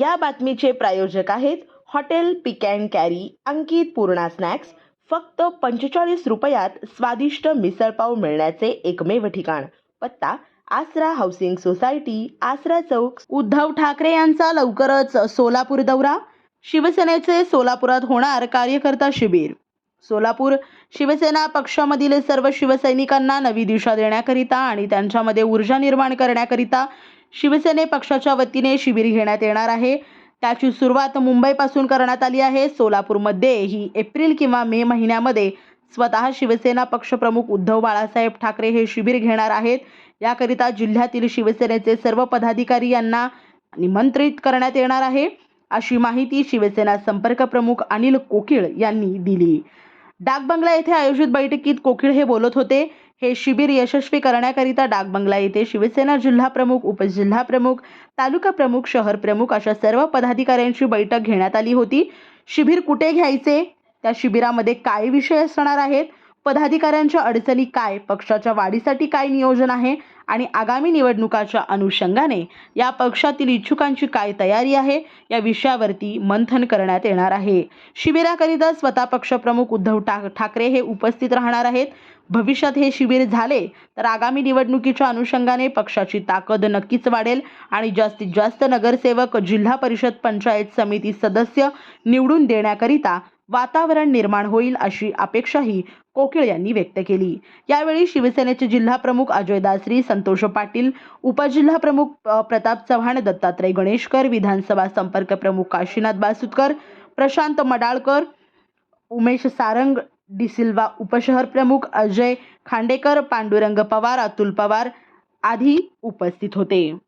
या बातमीचे प्रायोजक आहेत hotel pick and carry Ankit Purna snacks. फक्त पंचेचाळीस रुपयात स्वादिष्ट मिसळपाव मिळण्याचे एकमेव ठिकाण. पत्ता आसरा हाऊसिंग सोसायटी आसरा चौक. उद्धव ठाकरे यांचा लवकरच सोलापूर दौरा. शिवसेनेचे सोलापुरात होणार कार्यकर्ता शिबिर. सोलापूर शिवसेना पक्षामधील सर्व शिवसैनिकांना नवी दिशा देण्याकरिता आणि त्यांच्यामध्ये ऊर्जा निर्माण करण्याकरिता शिवसेने पक्षाच्या वतीने शिबिर घेण्यात येणार आहे. त्याची सुरुवात मुंबईपासून करण्यात आली आहे. सोलापूरमध्ये ही एप्रिल किंवा मे महिन्यामध्ये स्वतः शिवसेना पक्षप्रमुख उद्धव बाळासाहेब ठाकरे हे शिबिर घेणार आहेत. याकरिता जिल्ह्यातील शिवसेनेचे सर्व पदाधिकारी यांना निमंत्रित करण्यात येणार आहे. अशी माहिती शिवसेना संपर्क प्रमुख अनिल कोकिळ यांनी दिली. डाकबंगला येथे आयोजित बैठकीत कोकिळ हे बोलत होते. हे शिबिर यशस्वी करण्याकरिता डाकबंगला येथे शिवसेना जिल्हा प्रमुख उपजिल्हा प्रमुख तालुका प्रमुख शहर प्रमुख अशा सर्व पदाधिकाऱ्यांची बैठक घेण्यात आली होती. शिबिर कुठे घ्यायचे? त्या शिबिरामध्ये काय विषय असणार आहेत? पदाधिकाऱ्यांच्या अडचणी काय पक्षाच्या वाढीसाठी काय नियोजन आहे आणि आगामी निवडणुकाच्या अनुषंगाने या पक्षातील इच्छुकांची काय तयारी आहे या विषयावरती मंथन करण्यात येणार आहे. शिबिराकरिता स्वतः पक्षप्रमुख उद्धव ठाकरे हे उपस्थित राहणार आहेत. भविष्यात हे शिबिर झाले तर आगामी निवडणुकीच्या अनुषंगाने पक्षाची ताकद नक्कीच वाढेल आणि जास्तीत जास्त नगरसेवक जिल्हा परिषद पंचायत समिती सदस्य निवडून देण्याकरिता वातावरण निर्माण होईल अशी अपेक्षाही कोकिळ यांनी व्यक्त केली. यावेळी शिवसेनेचे जिल्हा प्रमुख अजय दासरी संतोष पाटील उपजिल्हा प्रमुख प्रताप चव्हाण दत्तात्रय गणेशकर विधानसभा संपर्क प्रमुख काशीनाथ बासुतकर प्रशांत मडाळकर उमेश सारंग डिसिल्वा उपशहर प्रमुख अजय खांडेकर पांडुरंग पवार अतुल पवार आदी उपस्थित होते.